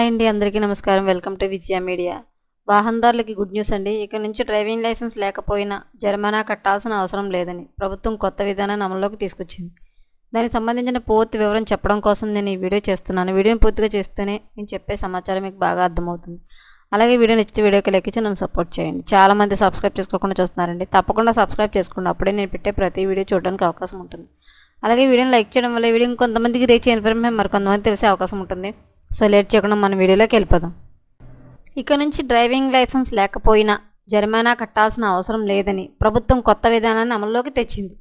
Hi అండి అందరికీ నమస్కారం. వెల్కమ్ టు విజయ మీడియా వాహనదారులకి గుడ్ న్యూస్ అండి. ఇక నుంచి డ్రైవింగ్ లైసెన్స్ లేకపోయినా జరిమానా కట్టాల్సిన అవసరం లేదని ప్రభుత్వం కొత్త విధానాన్ని అమల్లోకి తీసుకొచ్చింది. దానికి సంబంధించిన పూర్తి వివరం చెప్పడం కోసం నేను ఈ వీడియో చేస్తున్నాను. వీడియోని పూర్తిగా చేస్తేనే నేను చెప్పే సమాచారం మీకు బాగా అర్థమవుతుంది. అలాగే వీడియో నచ్చితే వీడియోకి లెక్కించి నన్ను సపోర్ట్ చేయండి. చాలామంది సబ్స్క్రైబ్ చేసుకోకుండా చూస్తున్నారండి. తప్పకుండా సబ్స్క్రైబ్ చేసుకోండి. అప్పుడే నేను పెట్టే ప్రతి వీడియో చూడడానికి అవకాశం ఉంటుంది. అలాగే వీడియోని లైక్ చేయడం వల్ల వీడియో కొంతమందికి రీచ్ ఇన్ఫర్మేషన్ మరి కొంతమంది తెలిసే అవకాశం ఉంటుంది. సో లేట్ చేయకుండా మన వీడియోలోకి వెళ్ళిపోదాం. ఇక నుంచి డ్రైవింగ్ లైసెన్స్ లేకపోయినా జరిమానా కట్టాల్సిన అవసరం లేదని ప్రభుత్వం కొత్త విధానాన్ని అమల్లోకి తెచ్చింది.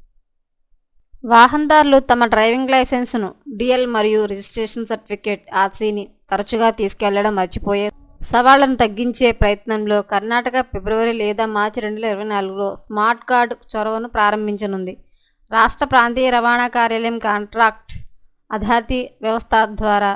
వాహనదారులు తమ డ్రైవింగ్ లైసెన్స్ను డిఎల్ మరియు రిజిస్ట్రేషన్ సర్టిఫికేట్ ఆర్సీని తరచుగా తీసుకెళ్ళడం మర్చిపోయే సవాళ్ళను తగ్గించే ప్రయత్నంలో కర్ణాటక ఫిబ్రవరి లేదా మార్చి రెండు వేల ఇరవై నాలుగులో స్మార్ట్ కార్డు చొరవను ప్రారంభించనుంది. రాష్ట్ర ప్రాంతీయ రవాణా కార్యాలయం కాంట్రాక్ట్ అథారిటీ వ్యవస్థ ద్వారా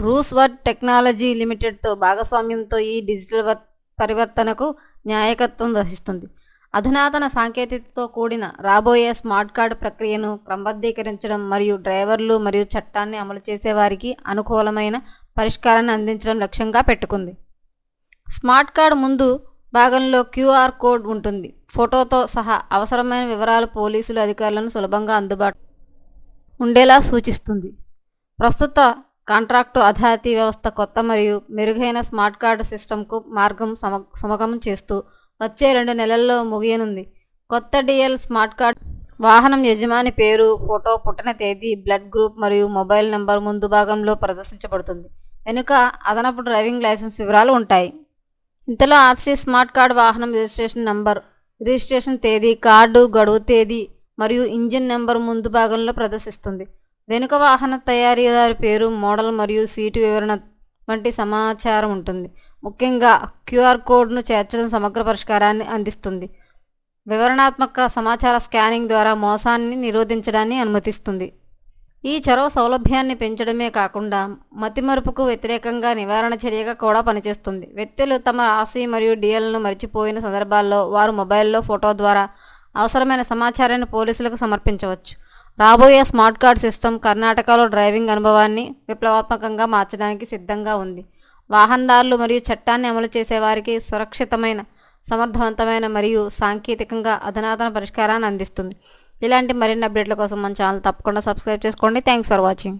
రూస్వర్డ్ టెక్నాలజీ లిమిటెడ్తో భాగస్వామ్యంతో ఈ డిజిటల్ పరివర్తనకు న్యాయకత్వం వహిస్తుంది. అధునాతన సాంకేతికతతో కూడిన రాబోయే స్మార్ట్ కార్డు ప్రక్రియను క్రమబద్ధీకరించడం మరియు డ్రైవర్లు మరియు చట్టాన్ని అమలు చేసే వారికి అనుకూలమైన పరిష్కారాన్ని అందించడం లక్ష్యంగా పెట్టుకుంది. స్మార్ట్ కార్డు ముందు భాగంలో క్యూఆర్ కోడ్ ఉంటుంది. ఫోటోతో సహా అవసరమైన వివరాలు పోలీసులు అధికారులను సులభంగా అందుబాటు ఉండేలా సూచిస్తుంది. ప్రస్తుత కాంట్రాక్టు అథారిటీ వ్యవస్థ కొత్త మరియు మెరుగైన స్మార్ట్ కార్డు సిస్టమ్కు మార్గం సమ సమగమం చేస్తూ వచ్చే రెండు నెలల్లో ముగియనుంది. కొత్త డిఎల్ స్మార్ట్ కార్డ్ వాహనం యజమాని పేరు ఫోటో పుట్టిన తేదీ బ్లడ్ గ్రూప్ మరియు మొబైల్ నంబర్ ముందు భాగంలో ప్రదర్శించబడుతుంది. వెనుక అదనపు డ్రైవింగ్ లైసెన్స్ వివరాలు ఉంటాయి. ఇంతలో ఆర్సీ స్మార్ట్ కార్డ్ వాహనం రిజిస్ట్రేషన్ నంబర్ రిజిస్ట్రేషన్ తేదీ కార్డు గడువు తేదీ మరియు ఇంజిన్ నెంబర్ ముందు భాగంలో ప్రదర్శిస్తుంది. వెనుక వాహన తయారీదారు పేరు మోడల్ మరియు సీటు వివరణ వంటి సమాచారం ఉంటుంది. ముఖ్యంగా క్యూఆర్ కోడ్ను చేర్చడం సమగ్ర పరిష్కారాన్ని అందిస్తుంది. వివరణాత్మక సమాచార స్కానింగ్ ద్వారా మోసాన్ని నిరోధించడాన్ని అనుమతిస్తుంది. ఈ చొరవ సౌలభ్యాన్ని పెంచడమే కాకుండా మతిమరుపుకు వ్యతిరేకంగా నివారణ చర్యగా కూడా పనిచేస్తుంది. వ్యక్తులు తమ ఆసి మరియు డిఎల్ను మర్చిపోయిన సందర్భాల్లో వారు మొబైల్లో ఫోటో ద్వారా అవసరమైన సమాచారాన్ని పోలీసులకు సమర్పించవచ్చు. రాబోయే స్మార్ట్ కార్డ్ సిస్టమ్ కర్ణాటకలో డ్రైవింగ్ అనుభవాన్ని విప్లవాత్మకంగా మార్చడానికి సిద్ధంగా ఉంది. వాహనదారులు మరియు చట్టాన్ని అమలు చేసేవారికి సురక్షితమైన సమర్థవంతమైన మరియు సాంకేతికంగా అధునాతన పరిష్కారాన్ని అందిస్తుంది. ఇలాంటి మరిన్ని అప్డేట్ల కోసం మన ఛానల్ తప్పకుండా సబ్స్క్రైబ్ చేసుకోండి. Thanks for watching.